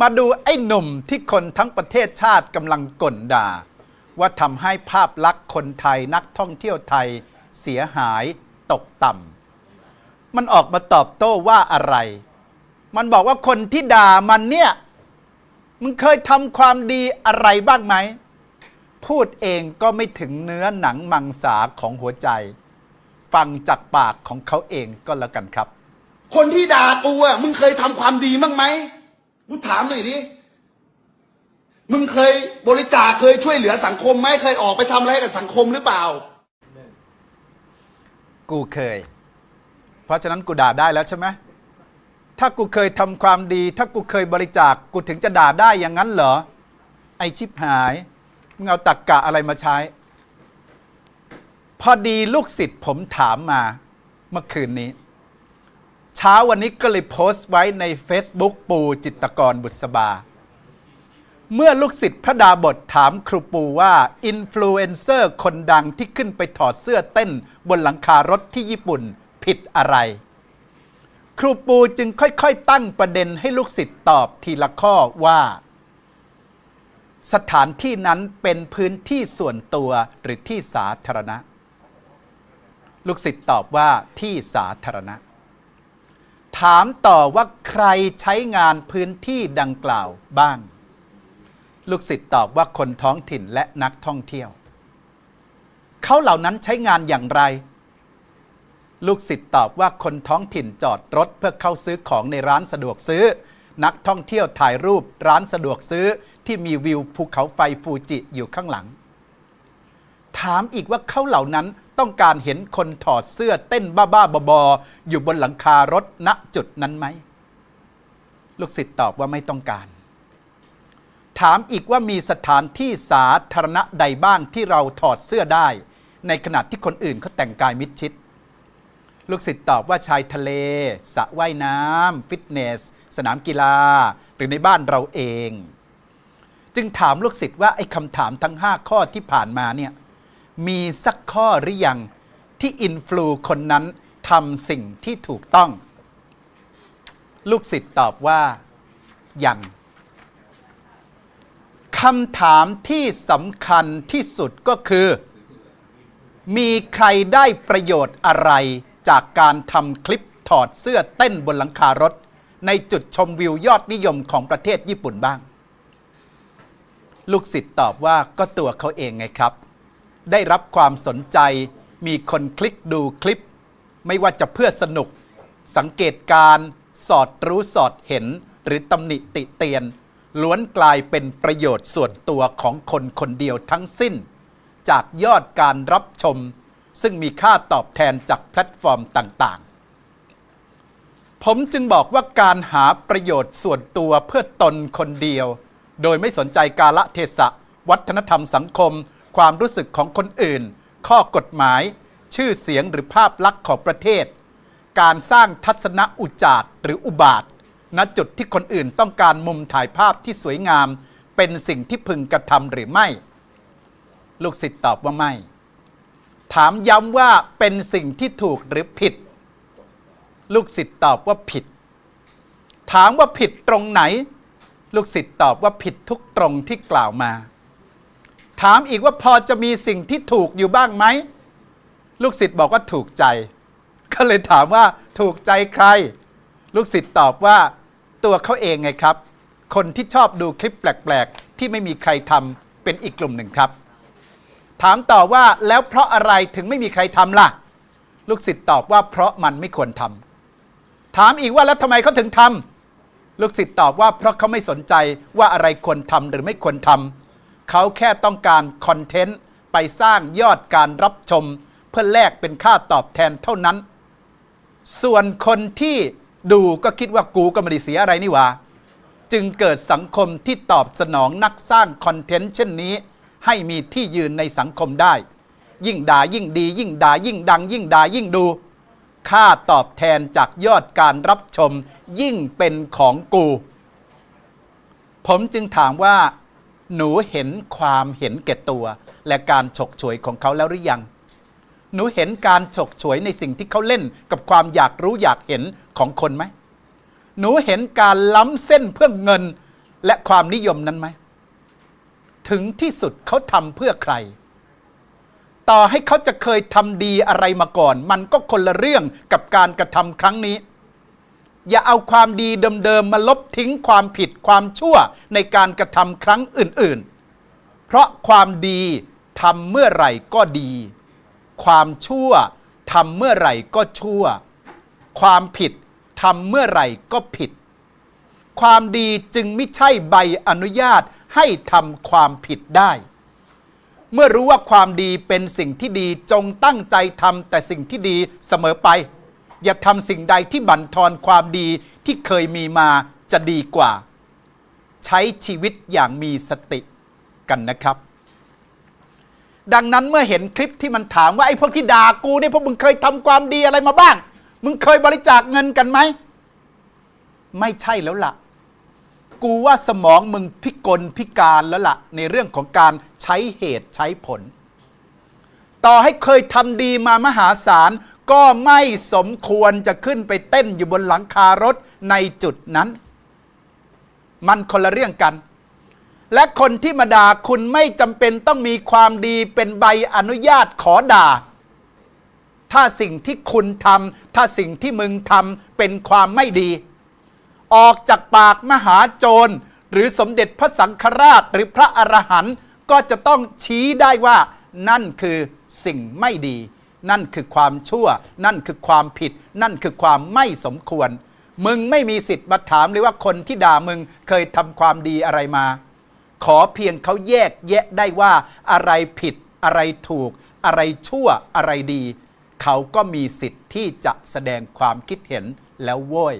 มาดูไอ้หนุ่มที่คนทั้งประเทศชาติกำลังก่นด่า ว่าทำให้ภาพลักษณ์คนไทยนักท่องเที่ยวไทยเสียหายตกต่ำมันออกมาตอบโต้ว่าอะไร มันบอกว่าคนที่ด่ามันเนี่ยมึงเคยทำความดีอะไรบ้างไหม พูดเองก็ไม่ถึงเนื้อหนังมังสาของหัวใจ ฟังจากปากของเขาเองก็แล้วกันครับ คนที่ด่ากูอะมึงเคยทำความดีบ้างไหม กูถามหน่อยดิ มึงเคยบริจาคเคยช่วยเหลือสังคมไหมเคยออกไปทำอะไรให้กับสังคมหรือเปล่า กูเคย เพราะฉะนั้นกูด่าได้แล้วใช่ไหมถ้ากูเคยทำความดี ถ้ากูเคยบริจาคกูถึงจะด่าได้อย่างนั้นเหรอ ไอชิบหายมึงเอาตักกะอะไรมาใช้ พอดีลูกศิษย์ผมถามมาเมื่อคืนนี้ เช้าวันนี้ก็เลยโพสต์ไว้ใน Facebook ปูจิตกรบุษบา เมื่อลูกศิษย์พระดาบทถามครูปูว่า อินฟลูเอนเซอร์คนดังที่ขึ้นไปถอดเสื้อเต้นบนหลังคารถที่ญี่ปุ่นผิดอะไร ครูปูจึงค่อยๆ ตั้งประเด็นให้ลูกศิษย์ตอบทีละข้อว่า สถานที่นั้นเป็นพื้นที่ส่วนตัวหรือที่สาธารณะ ลูกศิษย์ตอบว่าที่สาธารณะ ถามต่อว่าใครใช้งานพื้นที่ดังกล่าวบ้าง ลูกศิษย์ตอบว่าคนท้องถิ่นและนักท่องเที่ยว เขาเหล่านั้นใช้งานอย่างไร ลูกศิษย์ตอบว่าคนท้องถิ่นจอดรถเพื่อเข้าซื้อของในร้านสะดวกซื้อ นักท่องเที่ยวถ่ายรูปร้านสะดวกซื้อที่มีวิวภูเขาไฟฟูจิอยู่ข้างหลัง ถามอีกว่าเขาเหล่านั้นต้องการเห็นคนถอดเสื้อเต้นบ้าๆบอๆอยู่บนหลังคารถณจุดนั้นไหม ลูกศิษย์ตอบว่าไม่ต้องการ ถามอีกว่ามีสถานที่สาธารณะใดบ้างที่เราถอดเสื้อได้ ในขณะที่คนอื่นเขาแต่งกายมิดชิด ลูกศิษย์ตอบว่าชายทะเลสระว่ายน้ำฟิตเนส สนามกีฬา หรือในบ้านเราเอง จึงถามลูกศิษย์ว่าไอ้คำถามทั้ง 5 ข้อที่ผ่านมาเนี่ย มีสักข้อหรือยังที่อินฟลูคนนั้นทำสิ่งที่ถูกต้อง ลูกศิษย์ตอบว่ายังคำถามที่สำคัญที่สุดก็คือ มีใครได้ประโยชน์อะไรจากการทำคลิปถอดเสื้อเต้นบนหลังคารถ ในจุดชมวิวยอดนิยมของประเทศญี่ปุ่นบ้าง ลูกศิษย์ตอบว่าก็ตัวเขาเองไงครับ ได้รับความสนใจ มีคนคลิกดูคลิป ไม่ว่าจะเพื่อสนุก สังเกตการสอดรู้สอดเห็นหรือตำหนิติเตียน ล้วนกลายเป็นประโยชน์ส่วนตัวของคนคนเดียวทั้งสิ้น จากยอดการรับชม ซึ่งมีค่าตอบแทนจากแพลตฟอร์มต่างๆ ผมจึงบอกว่าการหาประโยชน์ส่วนตัวเพื่อตนคนเดียว โดยไม่สนใจกาละเทศะ วัฒนธรรมสังคม ความรู้สึกของคนอื่น ข้อกฎหมาย ชื่อเสียงหรือภาพลักษณ์ของประเทศ การสร้างทัศนอุจาร์หรืออุบาทณจุดที่คนอื่นต้องการมุมถ่ายภาพที่สวยงาม เป็นสิ่งที่พึงกระทำหรือไม่ ลูกศิษย์ตอบว่าไม่ ถามย้ำว่าเป็นสิ่งที่ถูกหรือผิด ลูกศิษย์ตอบว่าผิด ถามว่าผิดตรงไหน ลูกศิษย์ตอบว่าผิดทุกตรงที่กล่าวมา ถามอีกว่าพอจะมีสิ่งที่ถูกอยู่บ้างไหม ลูกศิษย์บอกว่าถูกใจ ก็เลยถามว่าถูกใจใคร ลูกศิษย์ตอบว่าตัวเขาเองไงครับ คนที่ชอบดูคลิปแปลกๆ ที่ไม่มีใครทำเป็นอีกกลุ่มหนึ่งครับ ถามต่อว่าแล้วเพราะอะไรถึงไม่มีใครทำล่ะ ลูกศิษย์ตอบว่าเพราะมันไม่ควรทำถามอีกว่าแล้วทำไมเขาถึงทำลูกศิษย์ตอบว่าเพราะเขาไม่สนใจว่าอะไรควรทำหรือไม่ควรทำ เขาแค่ต้องการคอนเทนต์ไปสร้างยอดการรับชม เพื่อแลกเป็นค่าตอบแทนเท่านั้น ส่วนคนที่ดูก็คิดว่ากูก็ไม่ได้เสียอะไรนี่หว่า จึงเกิดสังคมที่ตอบสนองนักสร้างคอนเทนต์เช่นนี้ ให้มีที่ยืนในสังคมได้ ยิ่งด่ายิ่งดี ยิ่งด่ายิ่งดัง ยิ่งด่ายิ่งดู ค่าตอบแทนจากยอดการรับชม ยิ่งเป็นของกู ผมจึงถามว่า หนูเห็นความเห็นแก่ตัว และการฉกฉวยของเขาแล้วหรือยัง หนูเห็นการฉกฉวยในสิ่งที่เขาเล่นกับความอยากรู้อยากเห็นของคนไหม หนูเห็นการล้ำเส้นเพื่อเงินและความนิยมนั้นไหม ถึงที่สุดเขาทำเพื่อใคร ต่อให้เขาจะเคยทำดีอะไรมาก่อน มันก็คนละเรื่องกับการกระทำครั้งนี้ อย่าเอาความดีเดิมๆมาลบทิ้งความผิดความชั่วในการกระทำครั้งอื่นๆ เพราะความดีทำเมื่อไหร่ก็ดี ความชั่วทำเมื่อไหร่ก็ชั่ว ความผิดทำเมื่อไหร่ก็ผิด ความดีจึงไม่ใช่ใบอนุญาตให้ทำความผิดได้ เมื่อรู้ว่าความดีเป็นสิ่งที่ดีจงตั้งใจทำแต่สิ่งที่ดีเสมอไป อย่าทำสิ่งใดที่บั่นทอนความดีที่เคยมีมาจะดีกว่า ใช้ชีวิตอย่างมีสติกันนะครับ ดังนั้นเมื่อเห็นคลิปที่มันถามว่า ไอ้พวกที่ด่ากูเนี่ยพวกมึงเคยทำความดีอะไรมาบ้าง มึงเคยบริจาคเงินกันไหม ไม่ใช่แล้วล่ะ กูว่าสมองมึงพิกลพิการแล้วล่ะ ในเรื่องของการใช้เหตุใช้ผลต่อให้เคยทำดีมามหาศาล ก็ไม่สมควรจะขึ้นไปเต้นอยู่บนหลังคารถในจุดนั้น มันคนละเรื่องกัน และคนที่มาด่าคุณไม่จำเป็นต้องมีความดีเป็นใบอนุญาตขอด่า ถ้าสิ่งที่คุณทำถ้าสิ่งที่มึงทำเป็นความไม่ดี ออกจากปากมหาโจร หรือสมเด็จพระสังฆราชหรือพระอรหันต์ก็จะต้องชี้ได้ว่านั่นคือสิ่งไม่ดี นั่นคือความชั่ว นั่นคือความผิด นั่นคือความไม่สมควร มึงไม่มีสิทธิ์มาถามเลยว่าคนที่ด่ามึงเคยทำความดีอะไรมา ขอเพียงเขาแยกแยะได้ว่าอะไรผิด อะไรถูก อะไรชั่วอะไรดี เขาก็มีสิทธิ์ที่จะแสดงความคิดเห็นแล้วโว้ย